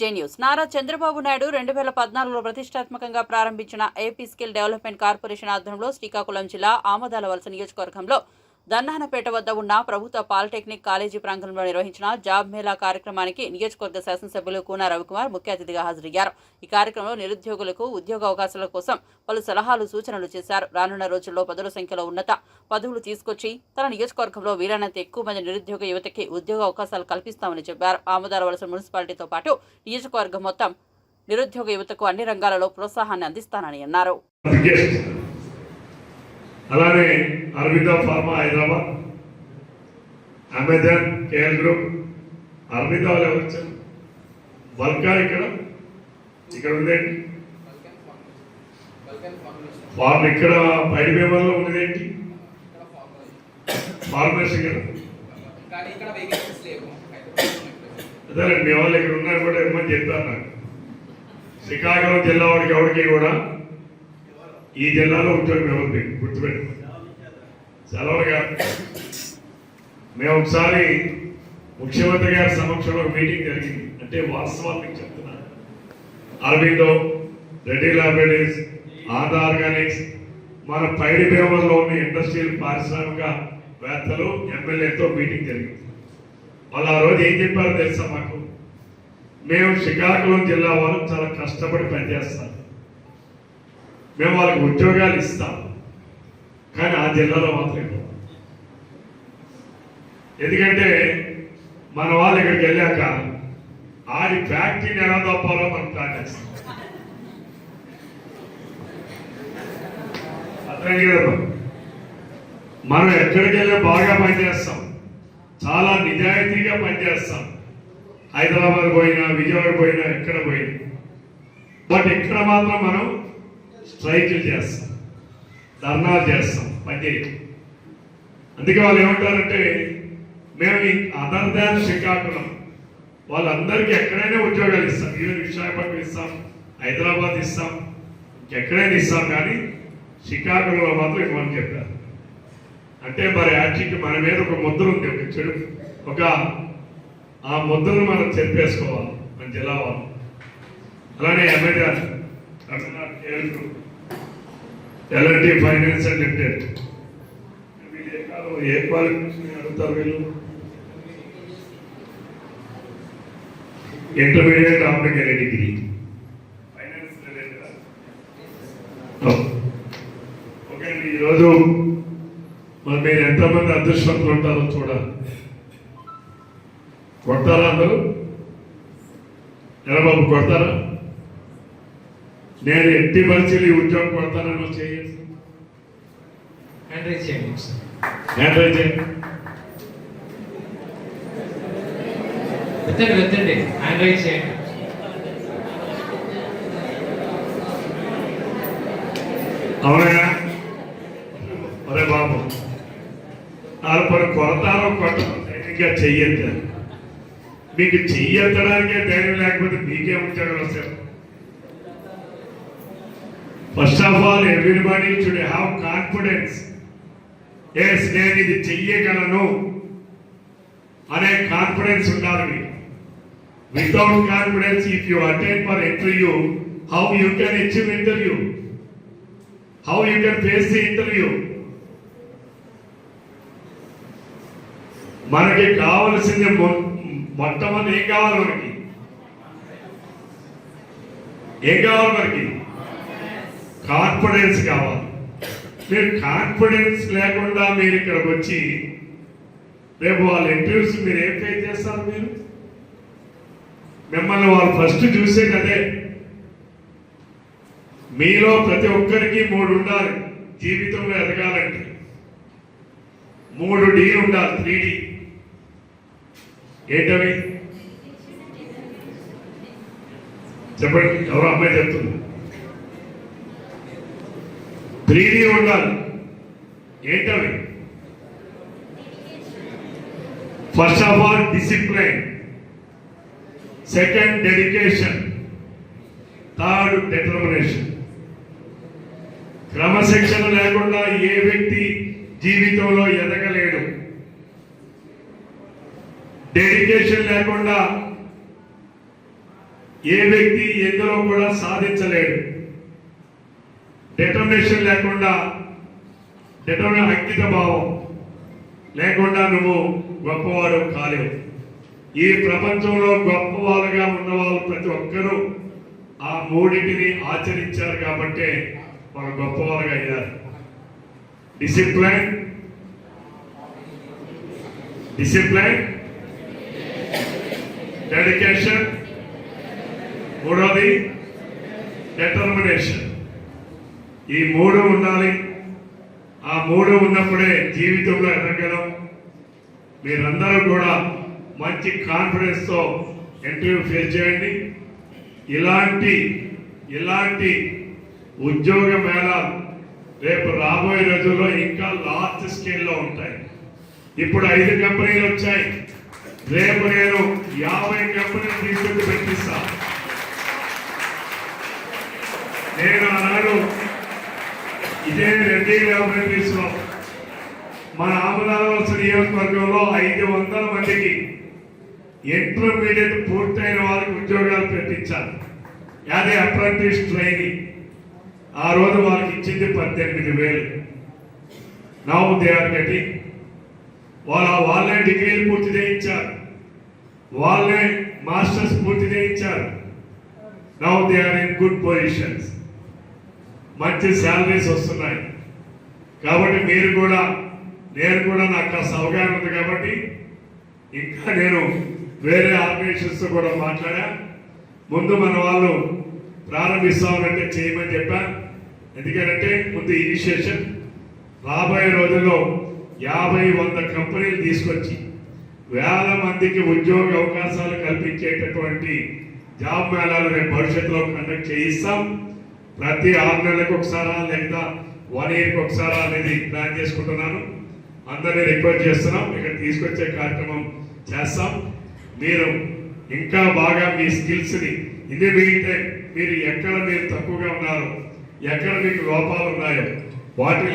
J news. Nara Chandrababu Naidu రెండు వేల పద్నాలుగులో ప్రతిష్టాత్మకంగా ప్రారంభించిన ఏపీ స్కిల్ డెవలప్మెంట్ కార్పొరేషన్ ఆధ్వర్యంలో శ్రీకాకుళం జిల్లా ఆమదాల వలస నియోజకవర్గంలో దన్నానపేట వద్ద ఉన్న ప్రభుత్వ పాలిటెక్నిక్ కాలేజీ ప్రాంగణంలో నిర్వహించిన జాబ్ మేళా కార్యక్రమానికి నియోజకవర్గ శాసనసభ్యులు కూన రవికుమార్ ముఖ్య అతిథిగా హాజరయ్యారు. ఈ కార్యక్రమంలో నిరుద్యోగులకు ఉద్యోగ అవకాశాల కోసం పలు సలహాలు సూచనలు చేశారు. రానున్న రోజుల్లో పదుల సంఖ్యలో ఉన్నత పదవులు తీసుకొచ్చి తన నియోజకవర్గంలో వీలైనంత ఎక్కువ మంది నిరుద్యోగ యువతకి ఉద్యోగ అవకాశాలు కల్పిస్తామని చెప్పారు. ఆమదాల వలస మున్సిపాలిటీతో పాటు నియోజకవర్గం మొత్తం నిరుద్యోగ యువతకు అన్ని రంగాలలో ప్రోత్సాహాన్ని అందిస్తానని అన్నారు. అలానే Aurobindo pharma Hyderabad Amazon KL group. Aurobindo వాళ్ళు వచ్చారు? బల్కా ఇక్కడ? ఇక్కడ ఉందేంటి? ఫార్మ్ ఇక్కడ పైడి పేపర్లో ఉన్నదేంటి? ఫార్మర్స్ ఇక్కడ. ఇక్కడ అదే మీ వాళ్ళు ఇక్కడ ఉన్నారు కూడా ఏమని చెప్తాను నాకు. శ్రీకాకుళం జిల్లా వాడికి ఎవరికి కూడా ఈ జిల్లాలో ఉద్యోగం ఎవరికి గుర్తుపెట్టు సెలవులు మేము ఒకసారి ముఖ్యమంత్రి గారి సమక్షంలో మీటింగ్ జరిగింది. అంటే వాస్తవాలు మీకు చెప్తున్నాను అరవిందో రెడ్డి లాబరేటరీస్ ఆదా ఆర్గానిక్స్ మన పైడి పేపర్లో ఉన్న ఇండస్ట్రియల్ పారిశ్రామిక వేత్తలు ఎమ్మెల్యేతో మీటింగ్ జరిగింది. వాళ్ళు ఆ రోజు ఏం చెప్పారో తెలుసా మాకు? మేము శ్రీకాకుళం జిల్లా వాళ్ళు చాలా కష్టపడి పనిచేస్తాం మేము వాళ్ళకి ఉద్యోగాలు ఇస్తాం. కానీ ఆ జిల్లాలో మాత్రం ఎందుకంటే మన వాళ్ళు ఇక్కడికి వెళ్ళాక ఆడి ఫ్యాక్టరీని ఎలా తప్పాలో మనం ప్లాన్ చేస్తాం. అర్థమైంది కదా మనం ఎక్కడికి వెళ్ళి బాగా పనిచేస్తాం. చాలా నిజాయితీగా పనిచేస్తాం. హైదరాబాద్ పోయినా విజయవాడ పోయినా ఎక్కడ పోయినా. బట్ ఇక్కడ మాత్రం మనం స్ట్రైకులు చేస్తాం ధర్నాలు చేస్తాం పనిచేయటం. అందుకే వాళ్ళు ఏమంటారంటే మేము అదర్ దాన్ శ్రీకాకుళం వాళ్ళందరికీ ఎక్కడైనా ఉద్యోగాలు ఇస్తాం. ఈవెన్ విశాఖపట్నం ఇస్తాం హైదరాబాద్ ఇస్తాం ఎక్కడైనా ఇస్తాం కానీ శ్రీకాకుళంలో మాత్రం ఇవ్వమని చెప్పారు. అంటే మరి యాక్చువల్కి మన మీద ఒక ముద్ర ఉంది ఒక చెడు ఒక ఆ ముద్రను మనం చెప్పేసుకోవాలి మన జిల్లా వాళ్ళు. అలానే MLA Tamil Nadu KL group LNT finance and limited వీళ్ళు ఏ కాలం ఏ క్వాలిఫికేషన్ అడుగుతారు వీళ్ళు? Intermediate after degree. Finance okay అండి ఈరోజు మరి మీరు ఎంతమంది అదృష్టవంతులు ఉంటారో చూడాలి. కొడతారా అందరూ? ఎలా బాబు కొడతారా? నేను ఎట్టి ఈ ఉద్యోగం కొడతానని చేయండి హ్యాండ్ రైజ్ చేయండి. హ్యాండ్ రైజ్ చేయండి. ఎత్తండి ఎత్తండి హ్యాండ్ రైజ్ చేయండి. అవునా అరే బాబు మరి కొడతారో కొట్టడం ధైర్యంగా చెయ్యొద్దు. మీకు చెయ్యెత్తడానికే ధైర్యం లేకపోతే మీకే ఉద్యోగాలు వస్తారు first of all everybody should have confidence yes నేను ఇది చెయ్యగలను. అనే కాన్ఫిడెన్స్ ఉండాలి without confidence if you attend for interview how you can achieve interview how you can face the interview మనకి కావలసింది మొట్టమొదటి ఏం కావాలి మనకి? ఏం కావాలి మనకి? కాన్ఫిడెన్స్ కావాలి. మీరు కాన్ఫిడెన్స్ లేకుండా మీరు ఇక్కడికి వచ్చి రేపు వాళ్ళ ఇంటర్వ్యూస్ మీరు ఏం ఫేస్ చేస్తారు మీరు? మిమ్మల్ని వాళ్ళు ఫస్ట్ చూసేది అదే మీలో ప్రతి ఒక్కరికి మూడు ఉండాలి. జీవితంలో ఎదగాలంటే. మూడు డి ఉండాలి త్రీ డి ఏంటవి? చెప్పండి ఎవరో అమ్మాయి చెప్తున్నారు త్రీడీ ఉండాలి. ఏంటవి? First of all discipline second dedication third determination క్రమశిక్షణ లేకుండా ఏ వ్యక్తి జీవితంలో ఎదగలేడు. డెడికేషన్ లేకుండా ఏ వ్యక్తి ఎందులో కూడా సాధించలేడు. డెటర్మినేషన్ లేకుండా డెటర్మినే అంకిత భావం లేకుండా నువ్వు గొప్పవాడు కాలేవు. ఈ ప్రపంచంలో గొప్పవారుగా ఉన్న వాళ్ళు ప్రతి ఒక్కరూ ఆ మూడింటిని ఆచరించారు కాబట్టి వాళ్ళు గొప్పవాళ్ళుగా అయ్యారు. డిసిప్లైన్ డిసిప్లైన్ డెడికేషన్ మూడోది డెటర్మినేషన్ ఈ మూడు ఉండాలి. ఆ మూడు ఉన్నప్పుడే జీవితంలో ఎదగలం మీరందరూ కూడా మంచి కాన్ఫిడెన్స్తో ఇంటర్వ్యూ ఫేస్ చేయండి. ఇలాంటి ఇలాంటి ఉద్యోగ మేళాలు రేపు రాబోయే రోజుల్లో ఇంకా లార్జ్ స్కేల్లో ఉంటాయి. ఇప్పుడు ఐదు కంపెనీలు వచ్చాయి. రేపు నేను యాభై కంపెనీలు తీసుకొచ్చి పెట్టిస్తాను నేను ఆనాడు ఇదే రెడ్డి ల్యాబొరేటరీస్ మన ఆమదాలవలస నియోజకవర్గంలో ఐదు వందల మందికి ఇంటర్మీడియట్ పూర్తయిన వాళ్ళకి ఉద్యోగాలు పెట్టించాలి అదే అప్రెంటిస్ ట్రైనింగ్. ఆ రోజు వాళ్ళకి ఇచ్చింది పద్దెనిమిది వేలు. Now they are getting. వాళ్ళ వాళ్ళే డిగ్రీలు పూర్తి చేయించారు. వాళ్ళే మాస్టర్స్ పూర్తి చేయించారు. Now they are in good positions. మంచి శాలరీస్ వస్తున్నాయి. కాబట్టి మీరు కూడా నేను కూడా నాకు కాస్త అవగాహన ఉంది కాబట్టి ఇంకా నేను వేరే ఆర్గనైజేషన్స్తో కూడా మాట్లాడా. ముందు మన వాళ్ళు ప్రారంభిస్తామంటే చేయమని చెప్పా. ఎందుకంటే ముందు ఇనిషియేషన్ రాబోయే రోజుల్లో యాభై వంద కంపెనీలు తీసుకొచ్చి వేల మందికి ఉద్యోగ అవకాశాలు కల్పించేటటువంటి జాబ్ మేళాలు రేపు భవిష్యత్తులో కండక్ట్ చేయిస్తాం. ప్రతి ఆరు నెలలకు ఒకసారా లేదా వన్ ఇయర్కి ఒకసారా అనేది ప్లాన్ చేసుకుంటున్నాను. అందరినీ రిక్వెస్ట్ చేస్తున్నాం. ఇక్కడ తీసుకొచ్చే కార్యక్రమం చేస్తాం. మీరు ఇంకా బాగా మీ స్కిల్స్ని ఇదే మిగిలితే మీరు ఎక్కడ మీరు తక్కువగా ఉన్నారో ఎక్కడ మీకు లోపాలు ఉన్నాయో వాటిని